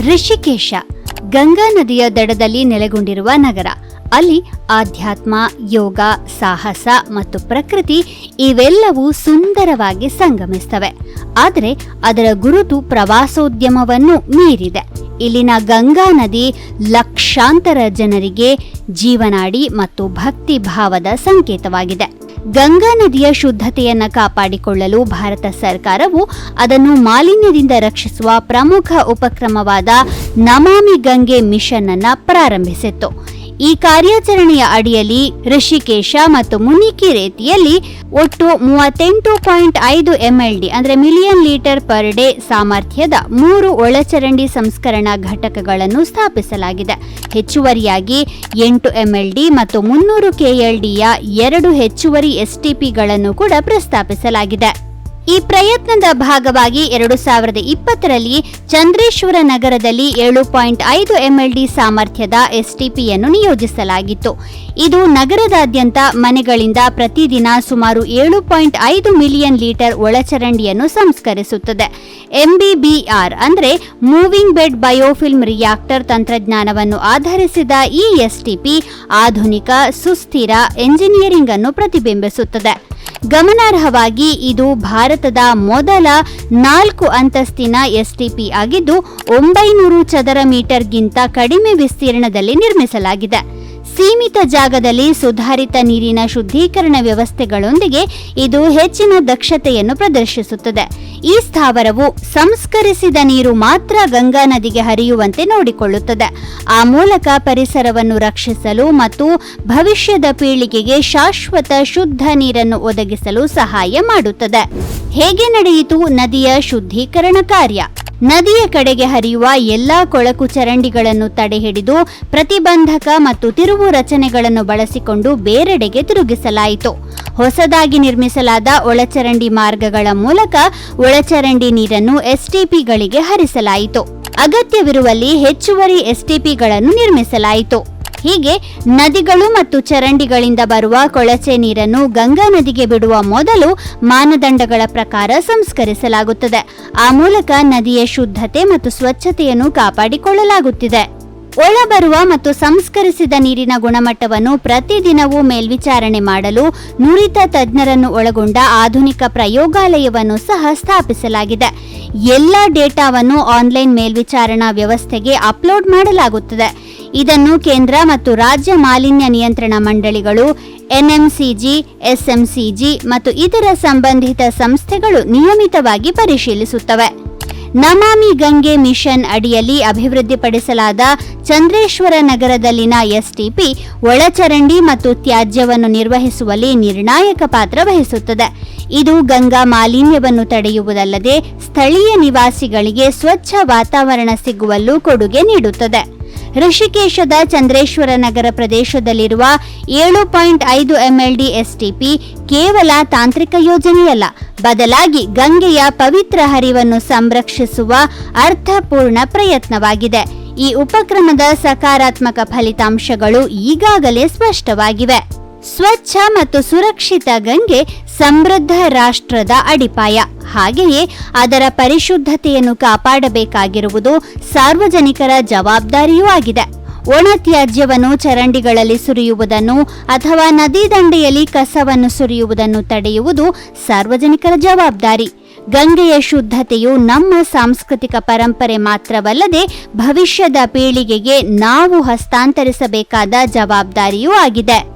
ಋಷಿಕೇಶ ಗಂಗಾ ನದಿಯ ದಡದಲ್ಲಿ ನೆಲೆಗೊಂಡಿರುವ ನಗರ. ಅಲ್ಲಿ ಆಧ್ಯಾತ್ಮ, ಯೋಗ, ಸಾಹಸ ಮತ್ತು ಪ್ರಕೃತಿ ಇವೆಲ್ಲವೂ ಸುಂದರವಾಗಿ ಸಂಗಮಿಸ್ತವೆ. ಆದರೆ ಅದರ ಗುರುತು ಪ್ರವಾಸೋದ್ಯಮವನ್ನು ಮೀರಿದೆ. ಇಲ್ಲಿನ ಗಂಗಾ ನದಿ ಲಕ್ಷಾಂತರ ಜನರಿಗೆ ಜೀವನಾಡಿ ಮತ್ತು ಭಕ್ತಿ ಭಾವದ ಸಂಕೇತವಾಗಿದೆ. ಗಂಗಾ ನದಿಯ ಶುದ್ಧತೆಯನ್ನು ಕಾಪಾಡಿಕೊಳ್ಳಲು ಭಾರತ ಸರ್ಕಾರವು ಅದನ್ನು ಮಾಲಿನ್ಯದಿಂದ ರಕ್ಷಿಸುವ ಪ್ರಮುಖ ಉಪಕ್ರಮವಾದ ನಮಾಮಿ ಗಂಗೆ ಮಿಷನ್ ಅನ್ನು ಪ್ರಾರಂಭಿಸಿತ್ತು. ಈ ಕಾರ್ಯಾಚರಣೆಯ ಅಡಿಯಲ್ಲಿ ಋಷಿಕೇಶ ಮತ್ತು ಮುನಿಕಿ ರೀತಿಯಲ್ಲಿ ಒಟ್ಟು ಮೂವತ್ತೆಂಟು ಪಾಯಿಂಟ್ ಐದು ಎಂಎಲ್ಡಿ ಅಂದರೆ ಮಿಲಿಯನ್ ಲೀಟರ್ ಪರ್ ಡೇ ಸಾಮರ್ಥ್ಯದ ಮೂರು ಒಳಚರಂಡಿ ಸಂಸ್ಕರಣಾ ಘಟಕಗಳನ್ನು ಸ್ಥಾಪಿಸಲಾಗಿದೆ. ಹೆಚ್ಚುವರಿಯಾಗಿ ಎಂಟು ಎಂಎಲ್ಡಿ ಮತ್ತು ಮುನ್ನೂರು ಕೆಎಲ್ಡಿಯ ಎರಡು ಹೆಚ್ಚುವರಿ ಎಸ್ಟಿಪಿಗಳನ್ನು ಕೂಡ ಪ್ರಸ್ತಾಪಿಸಲಾಗಿದೆ. ಈ ಪ್ರಯತ್ನದ ಭಾಗವಾಗಿ ಎರಡು ಸಾವಿರದ ಇಪ್ಪತ್ತರಲ್ಲಿ ಚಂದ್ರೇಶ್ವರ ನಗರದಲ್ಲಿ ಏಳು ಪಾಯಿಂಟ್ ಐದು ಎಂಎಲ್ಡಿ ಸಾಮರ್ಥ್ಯದ ಎಸ್ಟಿಪಿಯನ್ನು ನಿಯೋಜಿಸಲಾಗಿತ್ತು. ಇದು ನಗರದಾದ್ಯಂತ ಮನೆಗಳಿಂದ ಪ್ರತಿದಿನ ಸುಮಾರು ಏಳು ಪಾಯಿಂಟ್ ಐದು ಮಿಲಿಯನ್ ಲೀಟರ್ ಒಳಚರಂಡಿಯನ್ನು ಸಂಸ್ಕರಿಸುತ್ತದೆ. ಎಂಬಿಬಿಆರ್ ಅಂದರೆ ಮೂವಿಂಗ್ ಬೆಡ್ ಬಯೋಫಿಲ್ಮ್ ರಿಯಾಕ್ಟರ್ ತಂತ್ರಜ್ಞಾನವನ್ನು ಆಧರಿಸಿದ ಈ ಎಸ್ಟಿಪಿ ಆಧುನಿಕ, ಸುಸ್ಥಿರ ಎಂಜಿನಿಯರಿಂಗ್ ಅನ್ನು ಪ್ರತಿಬಿಂಬಿಸುತ್ತದೆ. ಗಮನಾರ್ಹವಾಗಿ ಇದು ಭಾರತದ ಮೊದಲ ನಾಲ್ಕು ಅಂತಸ್ತಿನ ಎಸ್ಟಿಪಿ ಆಗಿದ್ದು ಒಂಬೈನೂರು ಚದರ ಮೀಟರ್ಗಿಂತ ಕಡಿಮೆ ವಿಸ್ತೀರ್ಣದಲ್ಲಿ ನಿರ್ಮಿಸಲಾಗಿದೆ. ಸೀಮಿತ ಜಾಗದಲ್ಲಿ ಸುಧಾರಿತ ನೀರಿನ ಶುದ್ಧೀಕರಣ ವ್ಯವಸ್ಥೆಗಳೊಂದಿಗೆ ಇದು ಹೆಚ್ಚಿನ ದಕ್ಷತೆಯನ್ನು ಪ್ರದರ್ಶಿಸುತ್ತದೆ. ಈ ಸ್ಥಾವರವು ಸಂಸ್ಕರಿಸಿದ ನೀರು ಮಾತ್ರ ಗಂಗಾ ನದಿಗೆ ಹರಿಯುವಂತೆ ನೋಡಿಕೊಳ್ಳುತ್ತದೆ. ಆ ಮೂಲಕ ಪರಿಸರವನ್ನು ರಕ್ಷಿಸಲು ಮತ್ತು ಭವಿಷ್ಯದ ಪೀಳಿಗೆಗೆ ಶಾಶ್ವತ ಶುದ್ಧ ನೀರನ್ನು ಒದಗಿಸಲು ಸಹಾಯ ಮಾಡುತ್ತದೆ. ಹೇಗೆ ನಡೆಯಿತು ನದಿಯ ಶುದ್ಧೀಕರಣ ಕಾರ್ಯ? ನದಿಯ ಕಡೆಗೆ ಹರಿಯುವ ಎಲ್ಲಾ ಕೊಳಕು ಚರಂಡಿಗಳನ್ನು ತಡೆಹಿಡಿದು ಪ್ರತಿಬಂಧಕ ಮತ್ತು ತಿರುವು ರಚನೆಗಳನ್ನು ಬಳಸಿಕೊಂಡು ಬೇರೆಡೆಗೆ ತಿರುಗಿಸಲಾಯಿತು. ಹೊಸದಾಗಿ ನಿರ್ಮಿಸಲಾದ ಒಳಚರಂಡಿ ಮಾರ್ಗಗಳ ಮೂಲಕ ಒಳಚರಂಡಿ ನೀರನ್ನು ಎಸ್ಟಿಪಿಗಳಿಗೆ ಹರಿಸಲಾಯಿತು. ಅಗತ್ಯವಿರುವಲ್ಲಿ ಹೆಚ್ಚುವರಿ ಎಸ್ಟಿಪಿಗಳನ್ನು ನಿರ್ಮಿಸಲಾಯಿತು. ಹೀಗೆ ನದಿಗಳು ಮತ್ತು ಚರಂಡಿಗಳಿಂದ ಬರುವ ಕೊಳಚೆ ನೀರನ್ನು ಗಂಗಾ ನದಿಗೆ ಬಿಡುವ ಮೊದಲು ಮಾನದಂಡಗಳ ಪ್ರಕಾರ ಸಂಸ್ಕರಿಸಲಾಗುತ್ತದೆ. ಆ ಮೂಲಕ ನದಿಯ ಶುದ್ಧತೆ ಮತ್ತು ಸ್ವಚ್ಛತೆಯನ್ನು ಕಾಪಾಡಿಕೊಳ್ಳಲಾಗುತ್ತಿದೆ. ಒಳಬರುವ ಮತ್ತು ಸಂಸ್ಕರಿಸಿದ ನೀರಿನ ಗುಣಮಟ್ಟವನ್ನು ಪ್ರತಿದಿನವೂ ಮೇಲ್ವಿಚಾರಣೆ ಮಾಡಲು ನುರಿತ ತಜ್ಞರನ್ನು ಒಳಗೊಂಡ ಆಧುನಿಕ ಪ್ರಯೋಗಾಲಯವನ್ನು ಸಹ ಸ್ಥಾಪಿಸಲಾಗಿದೆ. ಎಲ್ಲ ಡೇಟಾವನ್ನು ಆನ್ಲೈನ್ ಮೇಲ್ವಿಚಾರಣಾ ವ್ಯವಸ್ಥೆಗೆ ಅಪ್ಲೋಡ್ ಮಾಡಲಾಗುತ್ತದೆ. ಇದನ್ನು ಕೇಂದ್ರ ಮತ್ತು ರಾಜ್ಯ ಮಾಲಿನ್ಯ ನಿಯಂತ್ರಣ ಮಂಡಳಿಗಳು, ಎನ್ಎಂಸಿಜಿ, ಎಸ್ಎಂಸಿಜಿ ಮತ್ತು ಇತರ ಸಂಬಂಧಿತ ಸಂಸ್ಥೆಗಳು ನಿಯಮಿತವಾಗಿ ಪರಿಶೀಲಿಸುತ್ತವೆ. ನಮಾಮಿ ಗಂಗೆ ಮಿಷನ್ ಅಡಿಯಲ್ಲಿ ಅಭಿವೃದ್ಧಿಪಡಿಸಲಾದ ಚಂದ್ರೇಶ್ವರ ನಗರದಲ್ಲಿನ ಎಸ್ಟಿಪಿ ಒಳಚರಂಡಿ ಮತ್ತು ತ್ಯಾಜ್ಯವನ್ನು ನಿರ್ವಹಿಸುವಲ್ಲಿ ನಿರ್ಣಾಯಕ ಪಾತ್ರ ವಹಿಸುತ್ತದೆ. ಇದು ಗಂಗಾ ಮಾಲಿನ್ಯವನ್ನು ತಡೆಯುವುದಲ್ಲದೆ ಸ್ಥಳೀಯ ನಿವಾಸಿಗಳಿಗೆ ಸ್ವಚ್ಛ ವಾತಾವರಣ ಸಿಗುವಲ್ಲೂ ಕೊಡುಗೆ ನೀಡುತ್ತದೆ. ಋಷಿಕೇಶದ ಚಂದ್ರೇಶ್ವರ ನಗರ ಪ್ರದೇಶದಲ್ಲಿರುವ ಏಳು ಪಾಯಿಂಟ್ ಐದು ಎಂಎಲ್ಡಿ ಎಸ್ಟಿಪಿ ಕೇವಲ ತಾಂತ್ರಿಕ ಯೋಜನೆಯಲ್ಲ. ಬದಲಾಗಿ ಗಂಗೆಯ ಪವಿತ್ರ ಹರಿವನ್ನು ಸಂರಕ್ಷಿಸುವ ಅರ್ಥಪೂರ್ಣ ಪ್ರಯತ್ನವಾಗಿದೆ. ಈ ಉಪಕ್ರಮದ ಸಕಾರಾತ್ಮಕ ಫಲಿತಾಂಶಗಳು ಈಗಾಗಲೇ ಸ್ಪಷ್ಟವಾಗಿವೆ. ಸ್ವಚ್ಛ ಮತ್ತು ಸುರಕ್ಷಿತ ಗಂಗೆ ಸಮೃದ್ಧ ರಾಷ್ಟ್ರದ ಅಡಿಪಾಯ. ಹಾಗೆಯೇ ಅದರ ಪರಿಶುದ್ಧತೆಯನ್ನು ಕಾಪಾಡಬೇಕಾಗಿರುವುದು ಸಾರ್ವಜನಿಕರ ಜವಾಬ್ದಾರಿಯೂ ಆಗಿದೆ. ಒಣ ತ್ಯಾಜ್ಯವನ್ನು ಚರಂಡಿಗಳಲ್ಲಿ ಸುರಿಯುವುದನ್ನು ಅಥವಾ ನದಿ ದಂಡೆಯಲ್ಲಿ ಕಸವನ್ನು ಸುರಿಯುವುದನ್ನು ತಡೆಯುವುದು ಸಾರ್ವಜನಿಕರ ಜವಾಬ್ದಾರಿ. ಗಂಗೆಯ ಶುದ್ಧತೆಯು ನಮ್ಮ ಸಾಂಸ್ಕೃತಿಕ ಪರಂಪರೆ ಮಾತ್ರವಲ್ಲದೆ ಭವಿಷ್ಯದ ಪೀಳಿಗೆಗೆ ನಾವು ಹಸ್ತಾಂತರಿಸಬೇಕಾದ ಜವಾಬ್ದಾರಿಯೂ ಆಗಿದೆ.